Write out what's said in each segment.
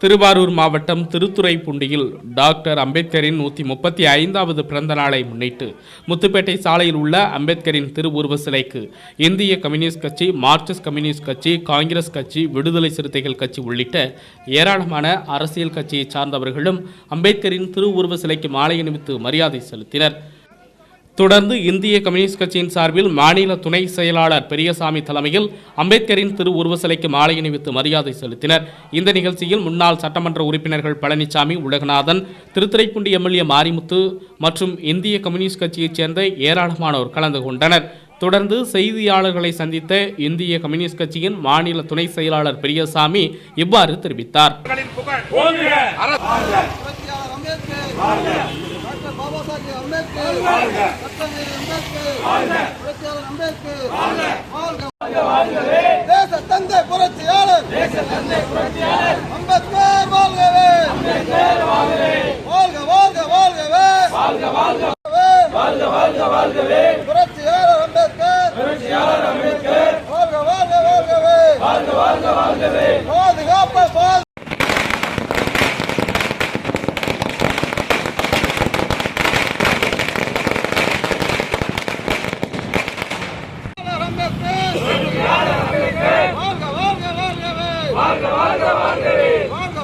திருவாரூர் மாவட்டம் திருத்துறைப்பூண்டியில் டாக்டர் அம்பேத்கரின் நூற்றி முப்பத்தி ஐந்தாவது பிறந்த நாளை முன்னிட்டு முத்துப்பேட்டை சாலையில் உள்ள அம்பேத்கரின் திருவுருவ சிலைக்கு இந்திய கம்யூனிஸ்ட் கட்சி மார்க்சிஸ்ட் கம்யூனிஸ்ட் கட்சி காங்கிரஸ் கட்சி விடுதலை சிறுத்தைகள் கட்சி உள்ளிட்ட ஏராளமான அரசியல் கட்சியை சார்ந்தவர்களும் அம்பேத்கரின் திருவுருவ சிலைக்கு மாலை அணிவித்து மரியாதை செலுத்தினர். தொடர்ந்து இந்திய கம்யூனிஸ்ட் கட்சியின் சார்பில் மாநில துணை செயலாளர் பெரியசாமி தலைமையில் அம்பேத்கரின் திரு உருவ சிலைக்கு மாலை அணிவித்து மரியாதை செலுத்தினர். இந்த நிகழ்ச்சியில் முன்னாள் சட்டமன்ற உறுப்பினர்கள் பழனிசாமி உலகநாதன் திருத்துறைப்பூண்டி எம்எல்ஏ மாரிமுத்து மற்றும் இந்திய கம்யூனிஸ்ட் கட்சியைச் சேர்ந்த ஏராளமானோர் கலந்து கொண்டனர். தொடர்ந்து செய்தியாளர்களை சந்தித்த இந்திய கம்யூனிஸ்ட் கட்சியின் மாநில துணை செயலாளர் பெரியசாமி இவ்வாறு தெரிவித்தார். புரட்சியாளர் அம்பேத்கர் டாக்டர் பாபா சாஹேப் அம்பேத்கர் சட்டமேதை அம்பேத்கர் புரட்சியாளர் அம்பேத்கர் வாழ்க தேச தந்தை புரட்சியாளர் அம்பேத்கர் வாழ்க வாழ்க வாழ்கவே வாழ்க வாழ்க வாழ்கவே பாதுகாப்பு பாது அம்பேத்கர் வாழ்க வாழ்க வாழ்கவே வாழ்க வாழ்க வாழ்கவே வாழ்க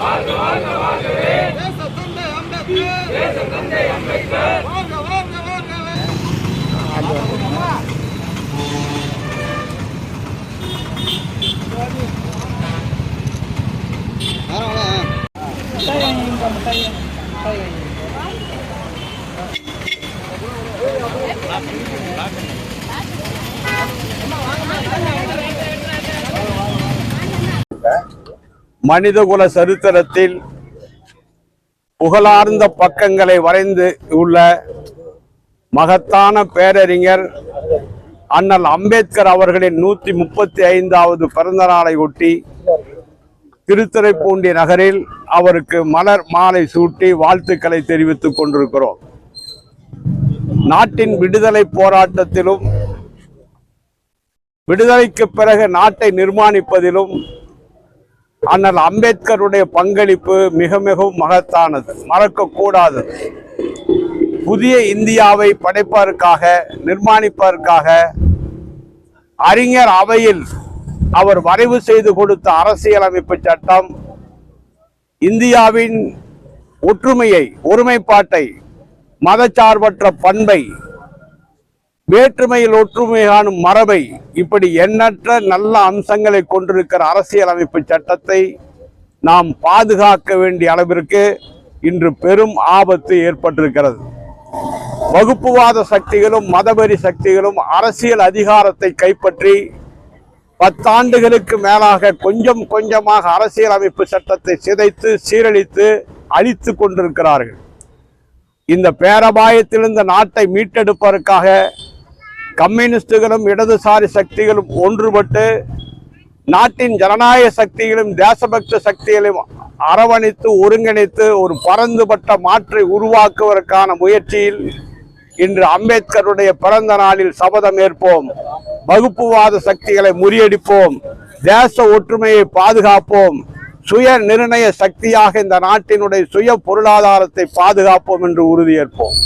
வாழ்க வாழ்கவே தேச தந்தை அம்பேத்கர் தேச தந்தை அம்பேத்கர் வாழ்க வாழ்க வாழ்கவே மனிதகுல சரித்திரத்தில் புகழார்ந்த பக்கங்களை வரைந்து உள்ள மகத்தான பேரறிஞர் அண்ணல் அம்பேத்கர் அவர்களின் நூற்றி முப்பத்தி ஐந்தாவது பிறந்த நாளை ஒட்டி திருத்துறைப்பூண்டி நகரில் அவருக்கு மலர் மாலை சூட்டி வாழ்த்துக்களை தெரிவித்துக் கொண்டிருக்கிறோம். நாட்டின் விடுதலை போராட்டத்திலும் விடுதலைக்கு பிறகு நாட்டை நிர்மாணிப்பதிலும் அண்ணல் அம்பேத்கருடைய பங்களிப்பு மிக மிகவும் மகத்தானது. மறக்கக்கூடாது. புதிய இந்தியாவை படைப்பதற்காக நிர்மாணிப்பதற்காக அறிஞர் அவையில் அவர் வரைவு செய்து கொடுத்த அரசியலமைப்பு சட்டம் இந்தியாவின் ஒற்றுமையை ஒருமைப்பாட்டை மதச்சார்பற்ற பண்பை வேற்றுமையில் ஒற்றுமை காணும் மரபை இப்படி எண்ணற்ற நல்ல அம்சங்களை கொண்டிருக்கிற அரசியலமைப்பு சட்டத்தை நாம் பாதுகாக்க வேண்டிய அளவிற்கு இன்று பெரும் ஆபத்து ஏற்பட்டிருக்கிறது. வகுப்புவாத சக்திகளும் மதவெறி சக்திகளும் அரசியல் அதிகாரத்தை கைப்பற்றி பத்தாண்டுகளுக்கு மேலாக கொஞ்சம் கொஞ்சமாக அரசியலமைப்பு சட்டத்தை சிதைத்து சீரழித்து அழித்து கொண்டிருக்கிறார்கள். இந்த பேரபாயத்திலிருந்து நாட்டை மீட்டெடுப்பதற்காக கம்யூனிஸ்டுகளும் இடதுசாரி சக்திகளும் ஒன்றுபட்டு நாட்டின் ஜனநாயக சக்திகளும் தேசபக்த சக்திகளையும் அரவணைத்து ஒருங்கிணைத்து ஒரு பரந்துபட்ட மாற்றை உருவாக்குவதற்கான முயற்சியில் இன்று அம்பேத்கருடைய பிறந்த நாளில் சபதம் ஏற்போம். வகுப்புவாத சக்திகளை முறியடிப்போம். தேச ஒற்றுமையை பாதுகாப்போம். சுய நிர்ணய சக்தியாக இந்த நாட்டினுடைய சுய பொருளாதாரத்தை பாதுகாப்போம் என்று உறுதியேற்போம்